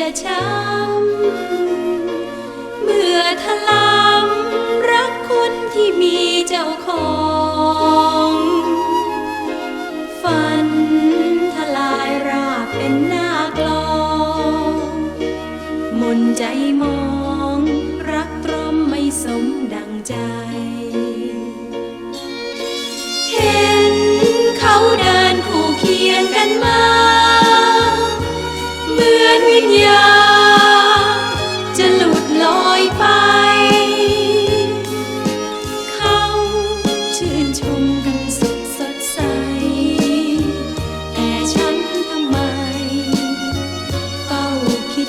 จะช้ำเมื่อทลำรักคนที่มีเจ้าของ ฝันทลายราบเป็นหน้ากลองมนใจมอง รักตรอมไม่สมดังใจ เห็นเขาเดินคู่เคียงกันมา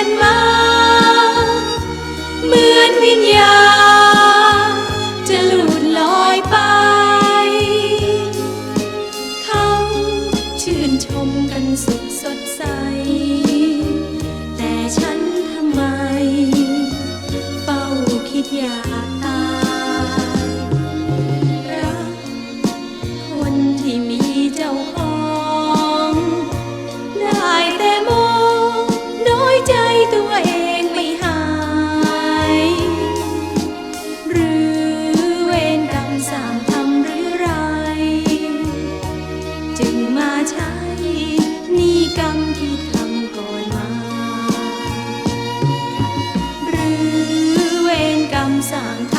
กันมา เหมือนวิญญาณจะหลุดลอยไป เขาชื่นชมกันสุดสดใส แต่ฉันทำไม เฝ้าคิดอยากตายรักคนที่มีเจ้าของ ใช้นี่กรรมที่ทำก่อนมา หรือเวรกรรมสร้าง